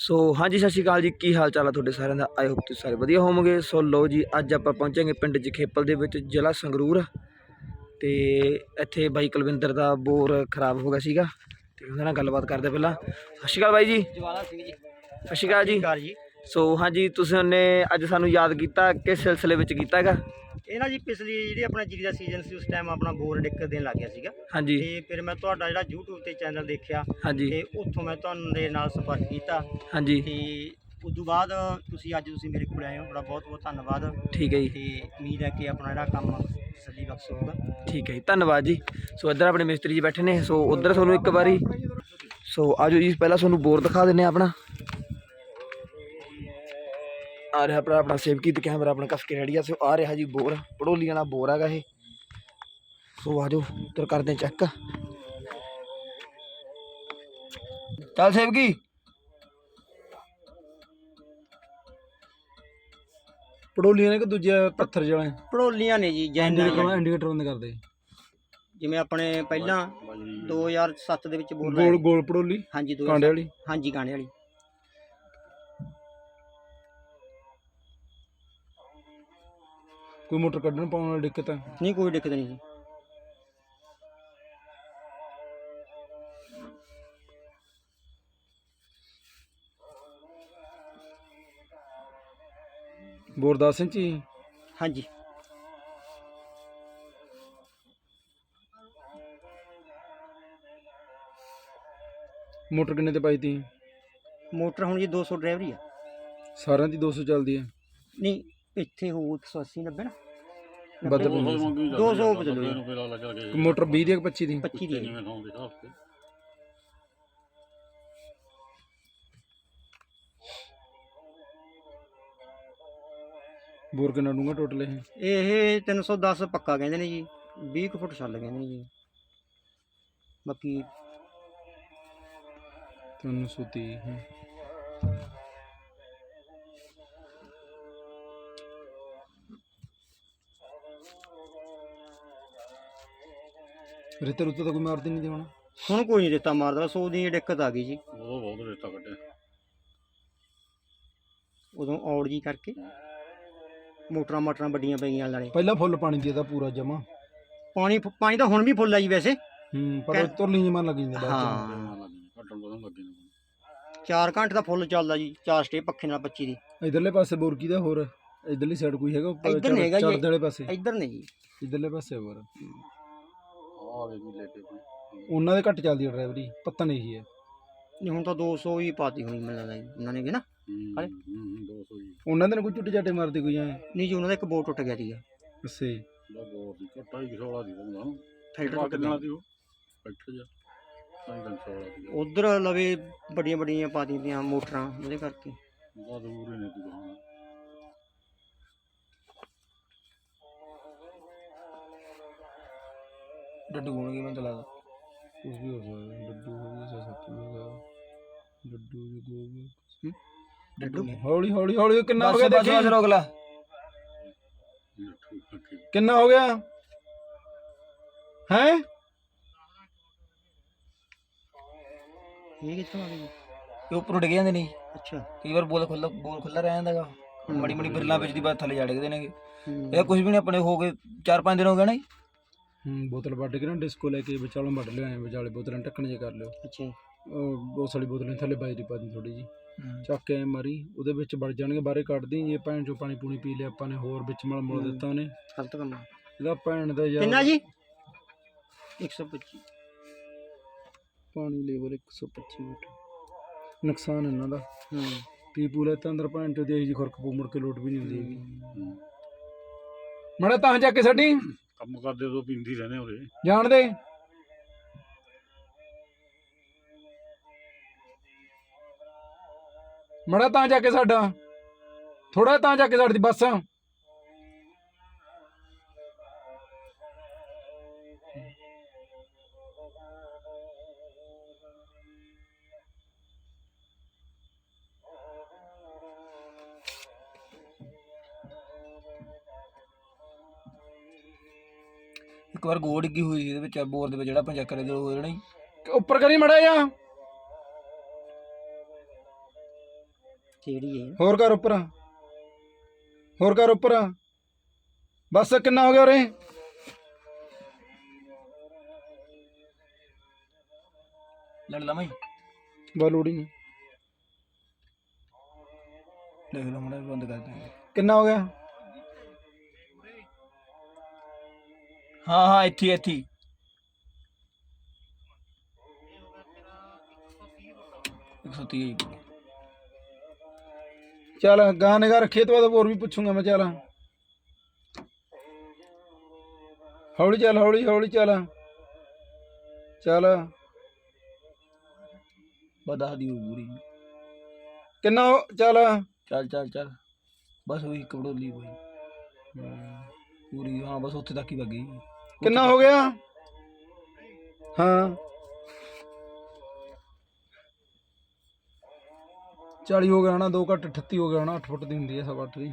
ਸੋ ਹਾਂਜੀ ਸਤਿ ਸ਼੍ਰੀ ਅਕਾਲ ਜੀ। ਕੀ ਹਾਲ ਚਾਲ ਆ ਤੁਹਾਡੇ ਸਾਰਿਆਂ ਦਾ? ਆਈ ਹੋਪ ਤੁਸੀਂ ਸਾਰੇ ਵਧੀਆ ਹੋਵੋਗੇ। ਸੋ ਲਓ ਜੀ ਅੱਜ ਆਪਾਂ ਪਹੁੰਚਾਂਗੇ ਪਿੰਡ ਜਖੇਪਲ ਦੇ ਵਿੱਚ ਜ਼ਿਲ੍ਹਾ ਸੰਗਰੂਰ। ਤੇ ਇੱਥੇ ਬਾਈ ਕੁਲਵਿੰਦਰ ਦਾ ਬੋਰ ਖਰਾਬ ਹੋ ਗਿਆ ਸੀਗਾ। ਤੇ ਉਹਦੇ ਨਾਲ ਗੱਲਬਾਤ ਕਰਦੇ ਪਹਿਲਾਂ। ਸਤਿ ਸ਼੍ਰੀ ਅਕਾਲ ਬਾਈ ਜੀ। ਜਵਾਲਾ ਸਿੰਘ ਜੀ। ਸਤਿ ਸ਼੍ਰੀ ਅਕਾਲ ਜੀ। ਸੋ ਹਾਂਜੀ ਤੁਸੀਂ ਨੇ ਅੱਜ ਸਾਨੂੰ ਯਾਦ ਕੀਤਾ ਕਿਸ ਸਿਲਸਿਲੇ ਵਿੱਚ ਕੀਤਾ ਹੈਗਾ? ਇਹ ਨਾ ਜੀ ਪਿਛਲੀ ਜਿਹੜੀ ਆਪਣਾ ਜੀਰੀ ਦਾ ਸੀਜ਼ਨ ਸੀ ਉਸ ਟਾਈਮ ਆਪਣਾ ਬੋਰ ਡਿੱਕ ਦੇਣ ਲੱਗ ਗਿਆ ਸੀਗਾ। ਹਾਂਜੀ। ਤੇ ਫਿਰ ਮੈਂ ਤੁਹਾਡਾ ਜਿਹੜਾ YouTube ਤੇ ਚੈਨਲ ਦੇਖਿਆ ਹਾਂਜੀ। ਤੇ ਉੱਥੋਂ ਮੈਂ ਤੁਹਾਨੂੰ ਦੇ ਨਾਲ ਸੰਪਰਕ ਕੀਤਾ। ਹਾਂਜੀ। ਤੇ ਉਸ ਤੋਂ ਬਾਅਦ ਤੁਸੀਂ ਅੱਜ ਤੁਸੀਂ ਮੇਰੇ ਕੋਲ ਆਏ ਹੋ ਬੜਾ ਬਹੁਤ ਬਹੁਤ ਧੰਨਵਾਦ। ਠੀਕ ਹੈ ਜੀ। ਤੇ ਉਮੀਦ ਹੈ ਕਿ ਆਪਣਾ ਜਿਹੜਾ ਕੰਮ ਸੱਜੀ ਬਖਸ਼ ਹੋਊਗਾ। ਠੀਕ ਹੈ ਜੀ ਧੰਨਵਾਦ ਜੀ। ਸੋ ਇੱਧਰ ਆਪਣੇ ਮਿਸਤਰੀ ਜੀ ਬੈਠੇ ਨੇ ਸੋ ਉਧਰ ਤੁਹਾਨੂੰ ਇੱਕ ਵਾਰੀ ਸੋ ਆਜੋ ਜੀ ਪਹਿਲਾਂ ਤੁਹਾਨੂੰ ਬੋਰ ਦਿਖਾ ਦਿੰਨੇ ਆ ਆਪਣਾ। ਆ ਰਿਹਾ ਆਪਣਾ ਆਪਣਾ ਸੇਵ ਕੀਤਾ ਕੈਮਰਾ ਆਪਣਾ ਕਸ ਕੇ ਰੈਡੀ ਆ। ਸੋ ਆ ਰਿਹਾ ਜੀ ਬੋਰ ਪੜੋਲੀ ਵਾਲਾ ਬੋਰ ਹੈਗਾ ਇਹ। ਸੋ ਆਜੋ ਉਧਰ ਕਰਦੇ ਚੈੱਕ ਚੱਲ ਸੇਵਕੀ। ਪੜੋਲੀਆਂ ਨੇ ਕਿ ਦੂਜੇ ਪੱਥਰ ਜਿਹੜੇ ਪੜੋਲੀਆਂ ਨੇ ਜੀ ਜੈਨ ਇੰਡੀਕੇਟਰ ਬੰਦ ਕਰਦੇ। ਜਿਵੇਂ ਆਪਣੇ ਪਹਿਲਾਂ 2007 ਦੇ ਵਿੱਚ ਬੋਰ ਗੋਲ ਗੋਲ ਪੜੋਲੀ? ਹਾਂਜੀ ਦੋ ਕਾਂਡੇ ਵਾਲੀ? ਹਾਂਜੀ ਕਾਂਡੇ ਵਾਲੀ। ਕੋਈ ਮੋਟਰ ਕੱਢਣ ਪਾਉਣ ਵਾਲੀ ਦਿੱਕਤ ਹੈ ਨਹੀਂ ਕੋਈ ਦਿੱਕਤ ਨਹੀਂ ਜੀ। ਬੋਰ 10 ਇੰਚੀ ਹਾਂਜੀ। ਮੋਟਰ ਕਿੰਨੇ ਤੇ ਪਾਈ ਤੀ? ਮੋਟਰ ਹੁਣ ਜੀ 200 ਡਰਾਈਵਰੀ ਆ। ਸਾਰਿਆਂ ਦੀ 200 ਚੱਲਦੀ ਹੈ ਨਹੀਂ ਇੱਥੇ ਹੋਊ 180 90 ਨਾ? ਵੱਧ 90 ਪੈਂਦੀ 200 ਬਦਲੋ ਮੋਟਰ 20 ਦੀ ਹੈ ਕਿ 25 ਦੀ? 25 ਦੀ ਹੈ ਜੀ। ਬੋਰ ਕਿੰਨਾ ਡੂੰਗਾ ਟੋਟਲ ਇਹ? ਇਹ 310 ਪੱਕਾ ਕਹਿੰਦੇ ਨੇ ਜੀ। 20 ਕੁ ਫੁੱਟ ਛੱਲ ਕਹਿੰਦੇ ਨੇ ਜੀ। ਬਾਕੀ 330 ਹੈ। ਰੇਤੇ ਰੁੱਤੇ ਤਾਂ ਕੋਈ ਮਾਰਦੀ ਨਹੀਂ ਤੇ ਹੁਣ। ਹੁਣ ਕੋਈ ਨਹੀਂ ਰੇਤਾ ਮਾਰਦਾ ਬਸ ਉਹਦੀ ਦਿੱਕਤ ਆ ਗਈ ਜੀ। ਉਹ ਬਹੁਤ ਰੇਤਾ ਕੱਢਿਆ। ਉਦੋਂ ਔੜ ਜੀ ਕਰਕੇ ਮੋਟਰਾਂ ਮਾਟਰਾਂ ਵੱਡੀਆਂ ਪੈ ਗਈਆਂ ਨਾਲੇ। ਪਹਿਲਾਂ ਫੁੱਲ ਪਾਣੀ ਦੀ ਇਹਦਾ ਪੂਰਾ ਜਮਾ। ਪਾਣੀ ਪਾਣੀ ਤਾਂ ਹੁਣ ਵੀ ਫੁੱਲ ਆ ਜੀ ਵੈਸੇ। ਹੂੰ ਪਰ ਕਹਿ- ਤੁਰਲੀ ਜਮਾ ਲੱਗ ਜਾਂਦੇ ਬਾਅਦ ਹਾਂ। ਕੱਟਣ ਬਦਨ ਲੱਗੇ ਨੇ 4 ਘੰਟੇ ਦਾ ਫੁੱਲ ਚੱਲਦਾ ਜੀ ਚਾਰ ਸਟੇ ਪੱਖੇ ਨਾਲ 25 ਦੀ। ਚ ਇਧਰਲੇ ਪਾਸੇ ਬੋਰ ਕੀ ਦਾ ਹੋਰ ਇਧਰਲੀ ਸਾਈਡ ਕੋਈ ਹੈਗਾ ਉੱਪਰ ਇੱਧਰ ਹੈਗਾ ਜੀ। ਵਾਲੇ ਪਾਸੇ? ਇੱਧਰ ਨੇ ਜੀ। ਇਧਰਲੇ ਪਾਸੇ ਹੋਰ। ਲੈ ਕੇ ਉਹਨਾਂ ਦੇ ਘੱਟ ਚੱਲਦੀ ਹੈ ਡਰਾਈਵਰੀ ਪਤਾ ਨਹੀਂ ਕੀ ਹੈ। ਨਹੀਂ ਹੁਣ ਤਾਂ 200 ਹੀ ਪਾਤੀ ਹੋਣੀ ਮੈਨੂੰ ਲੱਗਦਾ ਜੀ ਉਹਨਾਂ ਨੇ ਵੀ ਨਾ। ਹੂੰ ਹਾਲੇ? ਹੂੰ 200 ਜੀ ਉਹਨਾਂ ਦੇ ਨੇ ਕੋਈ ਝੁੱਟੇ ਝਾਟੇ ਮਾਰਦੇ ਕੋਈ ਐ? ਨਹੀਂ ਜੀ ਉਹਨਾਂ ਦਾ ਇੱਕ ਬੋਟ ਟੁੱਟ ਗਿਆ ਸੀਗਾ। ਅੱਛੇ ਦਾ ਬੋਰ ਦੀ ਘਟਾ ਹੀ ਖੋਲਾ ਦੀ ਬੰਦਾ ਨੂੰ। ਫਿਲਟਰ ਪਾ ਟੁੱਟ ਕੇ ਗਿਆ। ਦੇਣਾ ਸੀ ਉਹ? ਬੈਠੇ ਜਾ। ਸੋਲਾ ਦੀ ਉਧਰ ਲਵੇ ਵੱਡੀਆਂ ਵੱਡੀਆਂ ਪਾਤੀਆਂ ਪਈਆਂ ਮੋਟਰਾਂ ਉਹਦੇ ਕਰਕੇ। ਬਹੁਤ ਦੂਰ ਹੀ ਨੇ ਦੁਕਾਨ ਡੱਡੂ ਹੋਣਗੇ ਮੈਨੂੰ ਤਾਂ ਲੱਗਦਾ। ਕੁਝ ਵੀ ਹੋ ਸਕਦਾ। ਡੱਡੂ ਹੋ ਗਿਆ ਜਾਂ ਸੱਪ ਹੋ ਗਿਆ ਡੱਡੂ ਵੀ ਗੋਬ ਡੱਡੂ ਹੌਲੀ ਹੌਲੀ ਹੌਲੀ। ਕਿੰਨਾ ਹੋ ਗਿਆ ਬਸ ਬਸ ਦੇਖੀ ਰੋਕ ਲਾ। ਕਿੰਨਾ ਹੋ ਗਿਆ? ਹੈ? ਇਹ ਕਿੱਥੋਂ ਆ ਗਈ? ਜੀ? ਇਹ ਉੱਪਰੋਂ ਡਿੱਗ ਜਾਂਦੇ ਨੇ। ਅੱਛਾ। ਕਈ ਵਾਰ ਬੋਲ ਖੁੱਲਾ ਬੋਲ ਖੁੱਲਾ ਰਹਿ ਜਾਂਦਾ ਹੈਗਾ ਮੜੀ ਮੜੀ ਬਿਰਲਾਂ ਵਿੱਚ ਦੀ ਬਾਅਦ ਥੱਲੇ ਜਾ ਡਿੱਗਦੇ ਨੇਗੇ। ਹੂੰ। ਇਹ ਕੁਝ ਵੀ ਨਹੀਂ ਆਪਣੇ ਹੋ ਗਏ 4-5 ਦਿਨ ਹੋ ਗਏ ਨਾ ਜੀ। ਬੋਤਲ ਵੱਢ ਕੇ ਨਾ ਡਿਸਕੋ ਲੈ ਕੇ ਵਿਚਾਲੋਂ ਵੱਢ ਲਿਆਏ ਵਿਚਾਲੇ ਬੋਤਲਾਂ ਢੱਕਣ ਜੇ ਕਰ ਲਿਓ। ਅੱਛਾ। ਜੀ। ਉਹ ਉਸ ਵਾਲੀ ਬੋਤਲ ਥੱਲੇ ਬਾਜਰੀ ਪਾ ਦੀ ਥੋੜੀ ਜੀ ਚੱਕ ਕੇ ਮਾਰੀ ਉਹਦੇ ਵਿੱਚ ਵੜ ਜਾਣਗੇ ਬਾਹਰੇ ਕੱਢਦੀ ਜੇ ਭੈਣ ਚੋਂ ਪਾਣੀ ਪੂਣੀ ਪੀ ਲਿਆ ਆਪਾਂ ਨੇ ਹੋਰ ਵਿੱਚ ਮਲ ਮੁਲ ਦਿੱਤਾ ਉਹਨੇ। ਗਲਤ ਕੰਮ। ਇਹਦਾ ਭੈਣ ਦਾ ਯਾਰ ਕਿੰਨਾ ਜੀ? 125 ਪਾਣੀ ਲੈਵਲ 125 ਮਿੰਟ ਨੁਕਸਾਨ ਇਹਨਾਂ ਦਾ। ਹੂੰ। ਪੀ ਪੂ ਲੈ ਤਾਂ ਅੰਦਰ ਭੈਣ ਚੋਂ ਦੀ ਇਹੋ ਜਿਹੀ ਖੁਰਕ ਪੂ ਮੁੜ ਕੇ ਲੋਟ ਵੀ ਨਹੀਂ ਹੁੰਦੀ ਮੜਾ ਤਾਂ ਜਾ ਕੇ ਛੱਡੀ। ਕੰਮ ਕਰਦੇ ਉਦੋਂ ਪੀਂਦੀ ਰਹਿੰਦੇ ਉਰੇ ਜਾਣਦੇ? ਮੜਾ ਤਾਂ ਜਾ ਕੇ ਸਾਡਾ ਥੋੜਾ ਤਾਂ ਜਾ ਕੇ ਸਾਡੀ ਬੱਸ। ਇੱਕ ਵਾਰ ਗੋੜ ਡਿੱਗੀ ਹੋਈ ਸੀ ਇਹਦੇ ਵਿੱਚ ਬੋਰ ਦੇ ਵਿੱਚ ਜਿਹੜਾ ਚੈੱਕ ਕਰਿਆ ਜਦੋਂ ਹੋ ਜਾਣਾ ਜੀ। ਉੱਪਰ ਕਰੀ ਮੜਾ ਜਾ। ਤੇੜੀ ਹੈ? ਹੋਰ ਕਰ ਉੱਪਰ। ਹੋਰ ਕਰ ਉੱਪਰ। ਬਸ ਕਿੰਨਾ ਹੋ ਗਿਆ ਉਰੇ? ਲੜ ਲਵਾਂ ਹੀ ਬਾ ਲੋੜੀ ਨਹੀਂ। ਦੇਖ ਲਓ ਮੜਾ ਬੰਦ ਕਰ ਦੇ ਕਿੰਨਾ ਹੋ ਗਿਆ? ਹਾਂ ਹਾਂ, ਇੱਥੇ ਇੱਥੇ ਹੀ। ਇੱਕ ਸੌ ਤੀਹ ਜੀ। ਚੱਲ, ਗਾਂ ਨਿਗਾ ਰੱਖੀਏ ਤੋਂ ਬਾਅਦ ਹੋਰ ਵੀ ਪੁੱਛੂੰਗਾ ਮੈਂ, ਚੱਲ। ਹੌਲੀ ਚੱਲ, ਹੌਲੀ ਹੌਲੀ ਚੱਲ। ਚੱਲ। ਬਦਾ ਦੀ ਹੋਈ ਪੂਰੀ। ਕਿੰਨਾ ਹੋ- ਚੱਲ। ਚੱਲ ਚੱਲ ਚੱਲ। ਬਸ ਉਹੀ ਕਬੜੋਲੀ ਹੋਈ। ਕਿੰਨਾ ਹੋ ਗਿਆ? ਹਾਂ। 40 ਹੋ ਗਿਆ ਨਾ 2 ਘੱਟ 38 ਹੋ ਗਿਆ ਨਾ 8 ਫੁੱਟ ਦੀ ਹੁੰਦੀ ਹੈ ਸਵਾ 8 ਦੀ।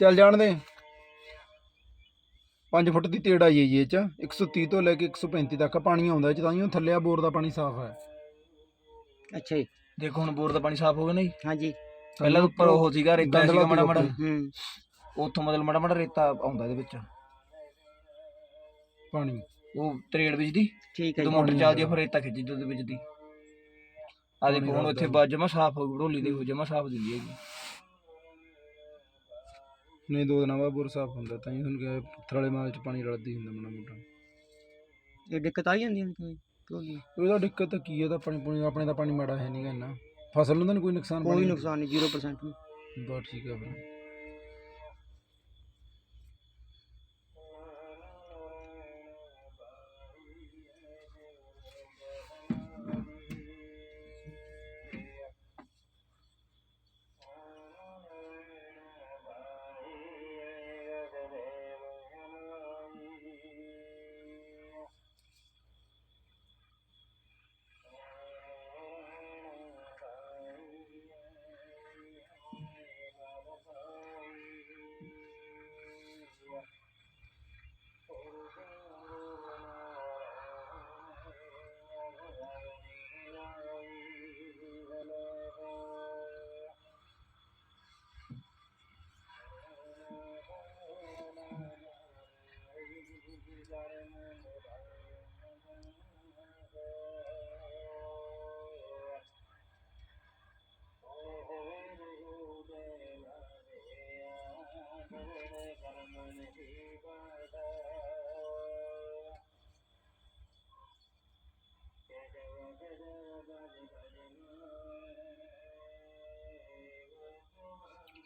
ਚੱਲ ਜਾਣ ਦੇ। 5 ਫੁੱਟ ਦੀ ਤੇੜ ਆਈ ਹੈ ਇਹ ਚ। 130 ਤੋਂ ਲੈ ਕੇ 135 ਤੱਕ ਪਾਣੀ ਆਉਂਦਾ ਇਹ ਚ ਤਾਂ ਹੀ ਥੱਲੇ ਆ ਬੋਰ ਦਾ ਪਾਣੀ ਸਾਫ਼ ਹੈ। ਅੱਛਾ ਜੀ। ਦੇਖੋ ਹੁਣ ਬੋਰ ਦਾ ਪਾਣੀ ਸਾਫ਼ ਹੋ ਗਿਆ ਨਹੀਂ? ਹਾਂਜੀ। ਪਹਿਲਾਂ ਉੱਪਰ ਉਹ ਸੀਗਾ ਰੇਤਾ ਸੀਗਾ ਮਾੜਾ ਮਾੜਾ। ਹੂੰ। ਉੱਥੋਂ ਮਤਲਬ ਮਾੜਾ ਮਾੜਾ ਰੇਤਾ ਆਉਂਦਾ ਇਹਦੇ ਵਿੱਚ। ਪਾਣੀ। ਉਹ ਤਰੇੜ ਵਿੱਚ ਦੀ। ਠੀਕ ਹੈ ਜਦੋਂ ਜੀ ਮੋਟਰ ਚੱਲਦੀ ਆ ਫਿਰ ਰੇਤਾ ਖਿੱਚਦੀ ਉਹਦੇ ਵਿੱਚ ਦੀ। ਆ ਦੇਖੋ ਹੁਣ ਇੱਥੇ ਬਾਜ ਜਮਾ ਸਾਫ਼ ਹੋ ਗਈ ਢੋਲੀ ਦੀ ਹੋ ਜਮਾ ਸਾਫ਼ ਦਿੰਦੀ ਹੈਗੀ। ਨਹੀਂ ਦੋ ਦਿਨਾਂ ਬਾਅਦ ਬੋਰ ਸਾਫ਼ ਹੁੰਦਾ ਤਾਂ ਹੀ ਤੁਹਾਨੂੰ ਕਿਹਾ ਪੱਥਰ ਵਾਲੇ ਮਾਲ ਚ ਪਾਣੀ ਰਲਦੀ ਹੁੰਦਾ ਮਾੜਾ ਮੋਟਾ। ਇਹ ਦਿੱਕਤ ਆ ਜਾਂਦੀ ਹੈ ਕੋਈ? ਉਹਦਾ ਦਿੱਕਤ ਕੀ ਹੈ ਤਾਂ ਪਾਣੀ ਪੂਣੀ ਆਪਣੇ ਤਾਂ ਪਾਣੀ ਮਾੜਾ ਹੈ ਨਹੀਂਗਾ ਇੰਨਾ। ਫਸਲ ਨੂੰ ਤਾਂ ਕੋਈ ਨੁਕਸਾਨ ਕੋਈ ਨੁਕਸਾਨ ਨਹੀਂ 0% ਨਹੀਂ ਬਸ ਠੀਕ ਹੈ ਫਿਰ।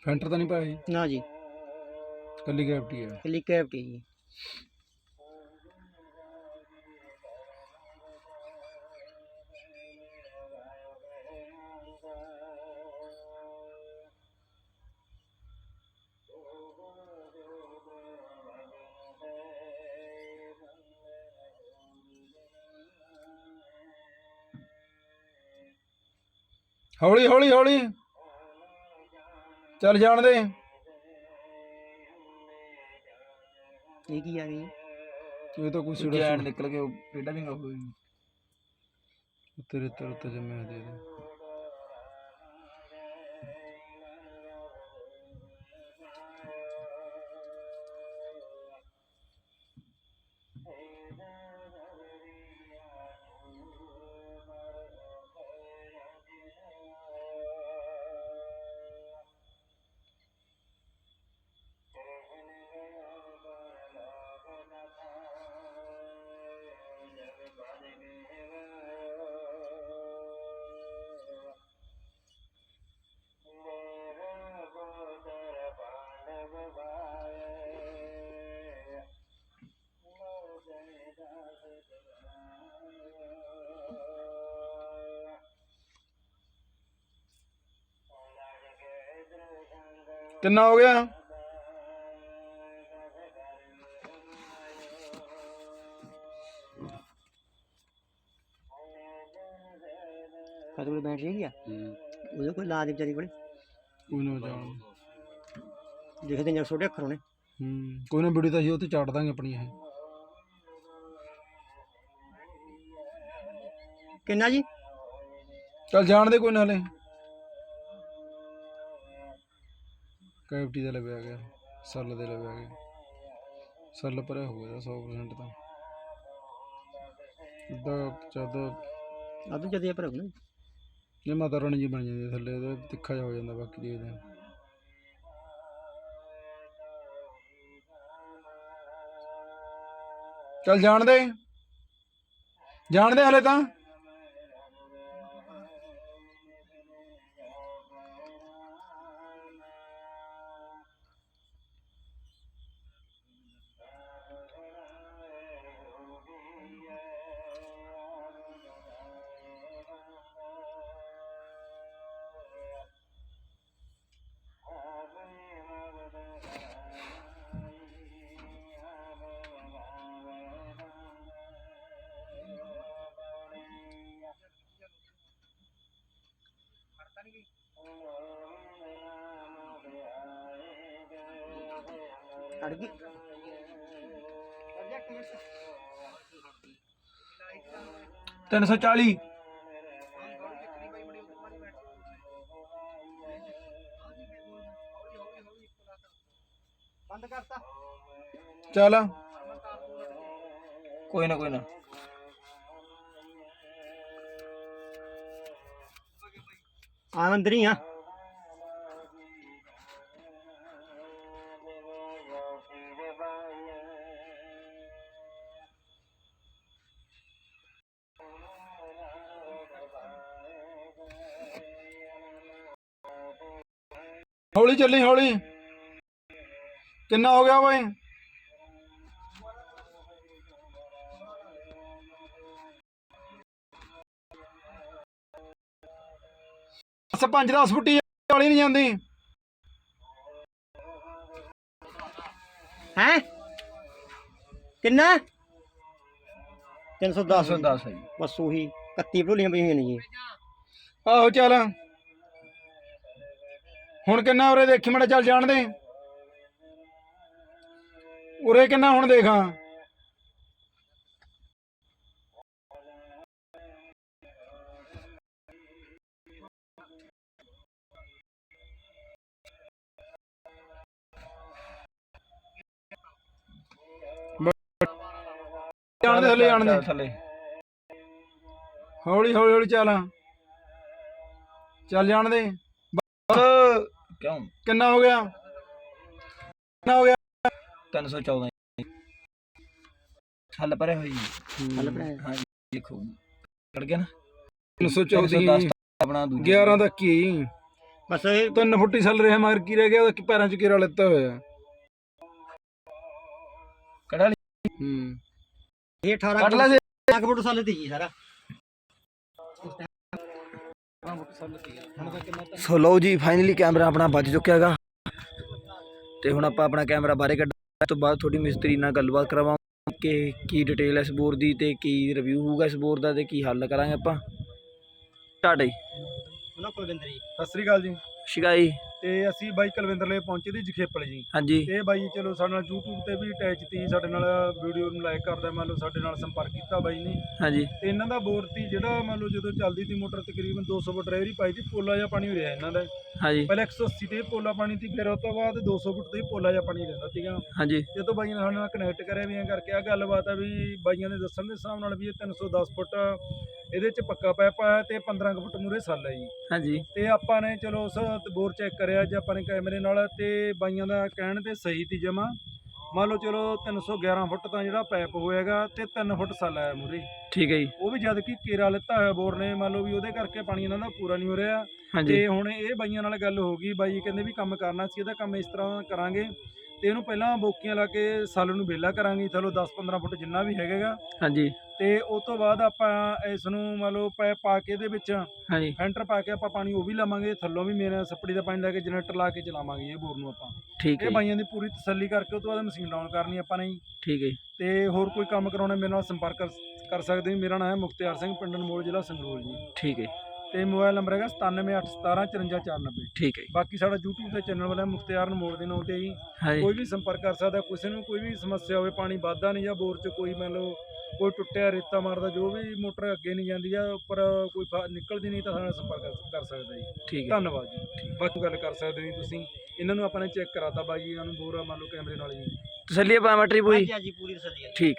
ਫੈਂਟਰ ਤਾਂ ਨਹੀਂ ਪਾਇਆ ਜੀ? ਨਾ ਜੀ। ਕੱਲੀ ਗ੍ਰੈਵਿਟੀ ਹੈ ਕੱਲੀ ਕੈਵਟੀ ਜੀ। ਹੌਲੀ ਹੌਲੀ ਹੌਲੀ। ਚੱਲ ਜਾਣ ਦੇ। ਇਹ ਕੀ ਆ ਗਈ? ਇਹ ਤਾਂ ਕੋਈ ਸਿੜਾ ਨਿਕਲ ਕੇ ਪੇਡਾ ਵੀ ਹੋ ਗਈ। ਤੇਰੇ ਤੇਰੇ ਤੇ ਜੰਮਿਆ ਦੇ ਦੇ ਕਿੰਨਾ ਹੋ ਗਿਆ? ਖਤਮ ਬੈਠ ਗਿਆ ਉਹਦੇ ਕੋਈ ਲਾਜ ਵਿਚਾਰੀ ਕੋਲੇ? ਕੋਈ ਨਾ ਜਾਣ। ਦੇਖਦੇ ਜਾਂ ਛੋਟੇ ਅੱਖਰ ਹੋਣੇ। ਹੂੰ ਕੋਈ ਨਾ ਵੀਡੀਓ ਤਾਂ ਅਸੀਂ ਉੱਤੇ ਚਾੜ ਦਾਂਗੇ ਆਪਣੀ ਇਹ। ਕਿੰਨਾ ਜੀ? ਚਲ ਜਾਣ ਦੇ ਕੋਈ ਨਾਲੇ ਕੈਵਟੀ ਦਾ ਲੱਗਿਆ ਗਿਆ ਸੱਲ ਦੇ ਲੱਗਿਆ ਗਿਆ ਸੱਲ ਭਰਿਆ ਹੋ ਗਿਆ 100% ਤਾਂ। ਅੱਧਾ ਜਦ ਆਦੂ ਜਦੇ ਪਰ ਹੋਣਾ ਇਹ ਮਾਤਾ ਰਾਣੀ ਜੀ ਬਣ ਜਾਂਦੀ ਹੈ ਥੱਲੇ ਉਹਦਾ ਤਿੱਖਾ ਜਿਹਾ ਹੋ ਜਾਂਦਾ ਬਾਕੀ ਦੇਖਦੇ ਹਾਂ ਚੱਲ ਜਾਣ ਦੇ। ਜਾਣ ਦੇ ਹਲੇ ਤਾਂ। ਅੜ ਗਈ ਤਿੰਨ ਸੌ ਚਾਲੀ ਬੰਦ ਕਰਤਾ ਚੱਲ ਕੋਈ ਨਾ ਕੋਈ ਨਾ ਆ ਹੌਲੀ ਚੱਲੀ ਹੌਲੀ। ਕਿੰਨਾ ਹੋ ਗਿਆ ਓਏ ਬਸ 5 10 ਫੁੱਟੀ ਵਾਲੀ ਨਹੀਂ ਜਾਂਦੀ। ਹੈ? ਕਿੰਨਾ? 310 110 ਹੈ ਜੀ। ਬਸ ਉਹੀ 31 ਭੁੱਲੀਆਂ ਪਈਆਂ ਨੇ ਜੀ। ਆਹੋ ਚੱਲ। ਹੁਣ ਕਿੰਨਾ ਉਰੇ ਦੇਖੀ ਮੜਾ ਚੱਲ ਜਾਣ ਦੇ। ਉਰੇ ਕਿੰਨਾ ਹੁਣ ਦੇਖਾਂ ਜਾਣ ਦੇ ਥੱਲੇ ਜਾਣ ਦੇ। ਥੱਲੇ। ਹੌਲੀ ਹੌਲੀ ਹੌਲੀ ਚੱਲ। ਚੱਲ ਜਾਣ ਦੇ। ਕਿਉਂ? ਕਿੰਨਾ ਹੋ ਗਿਆ? ਕਿੰਨਾ ਹੋ ਗਿਆ? 314 ਹੱਲ ਪਰੇ ਹੋਈ ਹਲ ਭਰਾ ਹਾਂ ਦੇਖੋ। ਚੜ ਗਿਆ ਨਾ। 314 310 ਆਪਣਾ ਦੂਜਾ। 11 ਦਾ ਕੀ ਬਸ ਇਹ ਤਿੰਨ ਫੁੱਟੀ ਸੱਲ ਰਿਹਾ ਮਗਰ ਕੀ ਰਹਿ ਗਿਆ ਉਹਦਾ ਪੈਰਾਂ 'ਚ ਕੀੜਾ ਲੱਤਾ ਹੋਇਆ। ਕੜਾ ਲਈ ਹੂੰ। ਇਹ 18 ਕੱਢ ਲੈ ਜੇ। ਲੱਖ ਫੁੱਟ ਸਾਲ ਦੀ ਜੀ ਸਾਰਾ। ਸੋ ਲਓ ਜੀ ਫਾਈਨਲੀ ਕੈਮਰਾ ਆਪਣਾ ਵੱਜ ਚੁੱਕਿਆ ਹੈਗਾ। ਤੇ ਹੁਣ ਆਪਾਂ ਆਪਣਾ ਕੈਮਰਾ ਬਾਹਰੇ ਕੱਢ ਇਸ ਤੋਂ ਬਾਅਦ ਥੋੜੀ ਮਿਸਤਰੀ ਨਾਲ ਗੱਲਬਾਤ ਕਰਾਵਾਂ ਕਿ ਕੀ ਡਿਟੇਲ ਹੈ ਇਸ ਬੋਰ ਦੀ ਤੇ ਕੀ ਰਿਵਿਊ ਹੋਊਗਾ ਇਸ ਬੋਰ ਦਾ ਤੇ ਕੀ ਹੱਲ ਕਰਾਂਗੇ ਆਪਾਂ। ਸਟਾਰਟ ਹੈ ਉਹਨਾਂ ਕੁਲਵਿੰਦਰ ਜੀ। ਸਤਿ ਸ੍ਰੀ ਅਕਾਲ ਜੀ। ਸ਼ਿਕਾਈ ਤੇ ਅਸੀਂ ਬਾਈ ਕੁਲਵਿੰਦਰ ਲਈ ਪਹੁੰਚੇ ਦੀ ਜਖੇਪਲ ਜੀ। ਹਾਂਜੀ। ਇਹ ਬਾਈ ਚਲੋ ਸਾਡੇ ਨਾਲ YouTube ਤੇ ਵੀ ਅਟੈਚ ਤੀ ਸਾਡੇ ਨਾਲ ਵੀਡੀਓ ਨੂੰ ਲਾਈਕ ਕਰਦਾ ਮੰਨ ਲਓ ਸਾਡੇ ਨਾਲ ਸੰਪਰਕ ਕੀਤਾ ਬਾਈ ਨੇ। ਹਾਂਜੀ। ਤੇ ਇਹਨਾਂ ਦਾ ਬੋਰ ਤੀ ਜਿਹੜਾ ਮੰਨ ਲਓ ਜਦੋਂ ਚੱਲਦੀ ਤੀ ਮੋਟਰ ਤਕਰੀਬਨ 200 ਫੁੱਟ ਰੇਵਰੀ ਪਾਈ ਤੀ ਪੋਲਾ ਜਿਹਾ ਪਾਣੀ ਹੋ ਰਿਹਾ ਇਹਨਾਂ ਦਾ। ਹਾਂਜੀ। ਪਹਿਲਾਂ 180 ਤੇ ਪੋਲਾ ਪਾਣੀ ਤੀ ਫਿਰ ਉਸ ਤੋਂ ਬਾਅਦ 200 ਫੁੱਟ ਤੇ ਪੋਲਾ ਜਿਹਾ ਪਾਣੀ ਰਹਿੰਦਾ ਸੀਗਾ। ਹਾਂਜੀ। ਜਦੋਂ ਬਾਈਆਂ ਨੇ ਸਾਡੇ ਨਾਲ ਕਨੈਕਟ ਕਰਿਆ ਵੀ ਐਂ ਕਰਕੇ ਆ ਗੱਲਬਾਤ ਆ ਵੀ ਬਾਈਆਂ ਦੇ ਦੱਸਣ ਦੇ ਹਿਸਾਬ ਨਾਲ ਵੀ ਇਹ 310 ਫੁੱਟ ਇਹਦੇ ਚ ਪੱਕਾ ਪਾਇਪ ਆ ਤੇ 15 ਕੁ ਫੁੱਟ ਮੂਰੇ ਸੱਲ ਹੈ ਜੀ। ਹਾਂਜੀ। ਤੇ ਆਪਾਂ ਨੇ ਚਲੋ ਉਸ ਬੋਰ ਚੈੱਕ ਕਰਿਆ ਅੱਜ ਆਪਾਂ ਨੇ ਕੈਮਰੇ ਨਾਲ ਤੇ ਬਾਈਆਂ ਦਾ ਕਹਿਣ ਤੇ ਸਹੀ ਤੀ ਜਮਾ। ਮੰਨ ਲਓ ਚਲੋ 311 ਫੁੱਟ ਤਾਂ ਜਿਹੜਾ ਪਾਇਪ ਹੋਏਗਾ ਤੇ 3 ਫੁੱਟ ਸੱਲ ਆਇਆ ਮੂਰੇ ਠੀਕ ਹੈ ਜੀ। ਉਹ ਵੀ ਜਦ ਕਿ ਕੇਰਾ ਲਿੱਤਾ ਹੋਇਆ ਬੋਰ ਨੇ ਮੰਨ ਲਓ ਵੀ ਉਹਦੇ ਕਰਕੇ ਪਾਣੀ ਇਹਨਾਂ ਦਾ ਪੂਰਾ ਨਹੀਂ ਹੋ ਰਿਹਾ। ਤੇ ਹੁਣ ਇਹ ਬਾਈਆਂ ਨਾਲ ਗੱਲ ਹੋ ਗਈ ਬਾਈ ਕਹਿੰਦੇ ਵੀ ਕੰਮ ਕਰਨਾ ਸੀ ਇਹਦਾ ਕੰਮ ਇਸ ਤਰ੍ਹਾਂ ਕਰਾਂਗੇ। ਤੇ ਇਹਨੂੰ ਪਹਿਲਾਂ ਬੋਕੀਆਂ ਲਾ ਕੇ ਸੱਲ ਨੂੰ ਵਿਹਲਾ ਕਰਾਂਗੇ ਚਲੋ 10-15 ਫੁੱਟ ਜਿੰਨਾ ਵੀ ਹੈਗਾਗਾ। ਹਾਂਜੀ। ਤੇ ਉਸ ਤੋਂ ਬਾਅਦ ਆਪਾਂ ਇਸ ਨੂੰ ਮੰਨ ਲਓ ਪਾਇਪ ਪਾ ਕੇ ਇਹਦੇ ਵਿੱਚ ਹਾਂਜੀ। ਫੈਂਟਰ ਪਾ ਕੇ ਆਪਾਂ ਪਾਣੀ ਉਹ ਵੀ ਲਾਵਾਂਗੇ ਥੱਲੋਂ ਵੀ ਮੇਰਾ ਸੱਪੜੀ ਦਾ ਪਾਣੀ ਲੈ ਕੇ ਜਨਰੇਟਰ ਲਾ ਕੇ ਚਲਾਵਾਂਗੇ ਇਹ ਬੋਰ ਨੂੰ ਆਪਾਂ। ਠੀਕ ਹੈ ਇਹ ਬਾਈਆਂ ਦੀ ਪੂਰੀ ਤਸੱਲੀ ਕਰਕੇ ਉਸ ਤੋਂ ਬਾਅਦ ਮਸ਼ੀਨ ਡਾਊਨ ਕਰਨੀ ਆਪਾਂ ਨੇ। ਠੀਕ ਹੈ ਤੇ ਹੋਰ ਕੋਈ ਕੰਮ ਕਰਾਉਣਾ ਮੇਰੇ ਨਾਲ ਸੰਪਰਕ ਕਰ- ਕਰ ਸਕਦੇ ਹੋ ਮੇਰਾ ਨਾਮ ਹੈ ਮੁਖਤਿਆਰ ਸਿੰਘ ਪਿੰਡ ਅਨਮੋਲ ਜ਼ਿਲ੍ਹਾ ਸੰਗਰੂਰ ਜੀ। ਠੀਕ ਹੈ। ਤੇ ਮੋਬਾਈਲ ਨੰਬਰ ਹੈਗਾ 9781175490 ਠੀਕ ਹੈ ਜੀ। ਬਾਕੀ ਸਾਡਾ YouTube ਤੇ ਚੈਨਲ ਵਾਲਾ ਮੁਖਤਿਆਰ ਨਮੋੜ ਦੇ ਨਾਂ ਤੇ ਹੀ ਹਾਂਜੀ। ਕੋਈ ਵੀ ਸੰਪਰਕ ਕਰ ਸਕਦਾ ਕਿਸੇ ਨੂੰ ਕੋਈ ਵੀ ਸਮੱਸਿਆ ਹੋਵੇ ਪਾਣੀ ਵੱਧਦਾ ਨਹੀਂ ਜਾਂ ਬੋਰ 'ਚ ਕੋਈ ਮੰਨ ਲਓ ਕੋਈ ਟੁੱਟਿਆ ਰੇਤਾ ਮਾਰਦਾ ਜੋ ਵੀ ਮੋਟਰ ਅੱਗੇ ਨਹੀਂ ਜਾਂਦੀ ਜਾਂ ਉੱਪਰ ਕੋਈ ਫਾ- ਨਿਕਲਦੀ ਨਹੀਂ ਤਾਂ ਸਾਡੇ ਨਾਲ ਸੰਪਰਕ ਕਰ- ਕਰ ਸਕਦਾ ਜੀ। ਠੀਕ ਹੈ। ਧੰਨਵਾਦ ਜੀ। ਬਾਕੀ ਗੱਲ ਕਰ ਸਕਦੇ ਹੋ ਜੀ ਤੁਸੀਂ। ਇਹਨਾਂ ਨੂੰ ਆਪਾਂ ਨੇ ਚੈੱਕ ਕਰਾਤਾ ਬਾਈ ਇਹਨਾਂ ਨੂੰ ਬੋਰ ਮੰਨ ਲਓ ਕੈਮਰੇ ਨਾਲ ਜੀ। ਤਸੱਲੀ ਆ ਬੈਟਰੀ ਪੂਰੀ ਹਾਂਜੀ ਹਾਂਜੀ ਪੂਰੀ ਤਸੱਲੀ ਹੈ। ਠੀਕ।